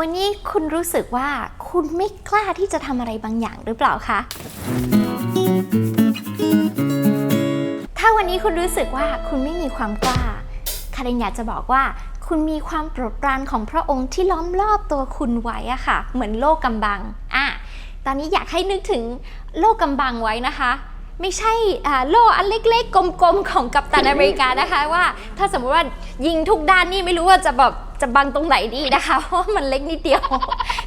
วันนี้คุณรู้สึกว่าคุณไม่กล้าที่จะทำอะไรบางอย่างหรือเปล่าคะ ถ้าวันนี้คุณรู้สึกว่าคุณไม่มีความกล้า คารินอยากจะบอกว่าคุณมีความโปรดปรานของพระองค์ที่ล้อมรอบตัวคุณไว้อะค่ะ เหมือนโลกกำบัง อะ ตอนนี้อยากให้นึกถึงโลกกำบังไว้นะคะ ไม่ใช่อ่าโล่อันเล็กๆ กลมๆ ของกัปตันอเมริกานะคะว่า ถ้าสมมติว่ายิงทุกด้านนี่ไม่รู้ว่าจะแบบ จะบังตรงไหนดีนะคะ เพราะมันเล็กนิดเดียว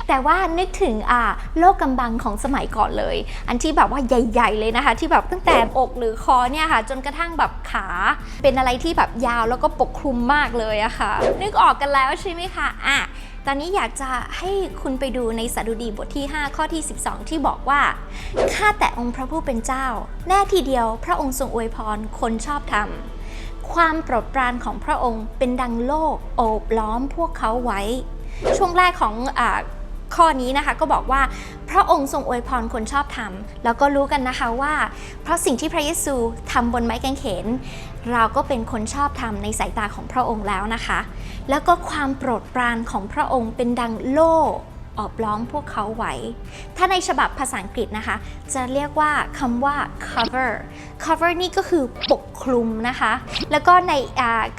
แต่ว่านึกถึงอ่าโลกกำบังของสมัยก่อนเลย อันที่แบบว่าใหญ่ ๆ เลยนะคะ ที่แบบตั้งแต่อกหรือคอเนี่ยค่ะ จนกระทั่งแบบขา เป็นอะไรที่แบบยาวแล้วก็ปกคลุมมากเลยอะค่ะ นึกออกกันแล้วใช่ไหมคะอะตอนนี้อยากจะให้คุณไปดูในสดุดีบทที่ 5 ข้อที่ 12 ที่บอกว่า ข้าแต่องค์พระผู้เป็นเจ้า แน่ทีเดียวพระองค์ทรงอวยพรคนชอบธรรม ความโปรดปรานของพระองค์เป็นดังโลกโอบล้อมพวกเขาไว้ ช่วงแรกของอข้อนี้นะคะก็บอกว่าพระองค์ทรงอวยพรคนชอบธรรม แล้วก็รู้กันนะคะว่า เพราะสิ่งที่พระเยซูทำบนไม้กางเขน เราก็เป็นคนชอบธรรมในสายตาของพระองค์แล้วนะคะ แล้วก็ความโปรดปรานของพระองค์เป็นดังโล่ อบล้อมพวกเขาไว้ ถ้าในฉบับภาษาอังกฤษนะคะ จะเรียกว่าคำว่า cover cover นี่ก็คือปกคลุมนะคะ แล้วก็ใน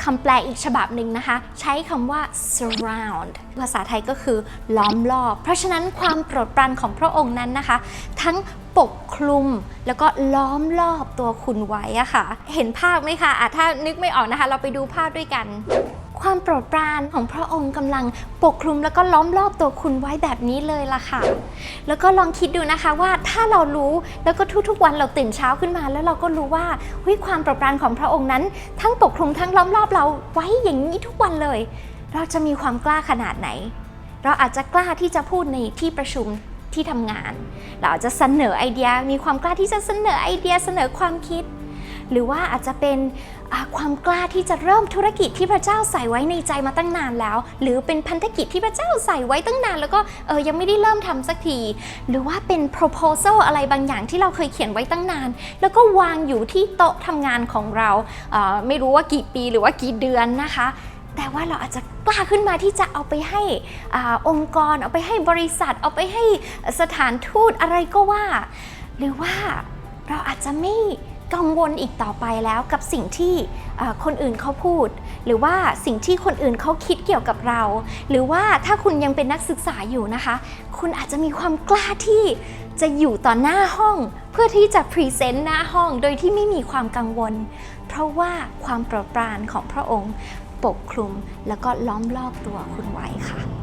คำแปลอีกฉบับหนึ่งนะคะ ใช้คำว่า surround ภาษาไทยก็คือล้อมรอบ เพราะฉะนั้นความโปรดปรานของพระองค์นั้นนะคะ ทั้งปกคลุมแล้วก็ล้อมรอบตัวคุณไว้อะค่ะ เห็นภาพไหมคะะถ้านึกไม่ออกนะคะ เราไปดูภาพด้วยกัน ความโปรดปรานของพระองค์กำลังปกคลุมแล้วก็ล้อมรอบตัวคุณไว้แบบนี้เลยล่ะค่ะ แล้วก็ลองคิดดูนะคะว่าถ้าเรารู้แล้วก็ทุกๆวันเราตื่นเช้าขึ้นมา แล้วเราก็รู้ว่าเฮ้ยความโปรดปรานของพระองค์นั้น ทั้งปกคลุมทั้งล้อมรอบเราไว้อย่างนี้ทุกวันเลย เราจะมีความกล้าขนาดไหน เราอาจจะกล้าที่จะพูดในที่ประชุมที่ทำงาน เราอาจจะเสนอไอเดีย มีความกล้าที่จะเสนอไอเดียเสนอความคิด หรือว่าอาจจะเป็น ความกล้าที่จะเริ่มธุรกิจที่พระเจ้าใส่ไว้ในใจมาตั้งนานแล้ว หรือเป็นพันธกิจที่พระเจ้าใส่ไว้ตั้งนาน แล้วก็เออยังไม่ได้เริ่มทำสักที หรือว่าเป็น proposal อะไรบางอย่างที่เราเคยเขียนไว้ตั้งนาน แล้วก็วางอยู่ที่โต๊ะทำงานของเราเออไม่รู้ว่ากี่ปีหรือว่ากี่เดือนนะคะแต่ว่าเราอาจจะกล้าขึ้นมาที่จะเอาไปให้อองค์กร เอาไปให้บริษัท เอาไปให้สถานทูตอะไรก็ว่า หรือว่าเราอาจจะไม่ กังวลอีกต่อไปแล้วกับสิ่งที่คนอื่นเขาพูด หรือว่าสิ่งที่คนอื่นเขาคิดเกี่ยวกับเรา หรือว่าถ้าคุณยังเป็นนักศึกษาอยู่นะคะ คุณอาจจะมีความกล้าที่จะอยู่ต่อหน้าห้อง เพื่อที่จะพรีเซนต์หน้าห้องโดยที่ไม่มีความกังวล เพราะว่าความโปรดปรานของพระองค์ปกคลุมแล้วก็ล้อมรอบตัวคุณไว้ค่ะ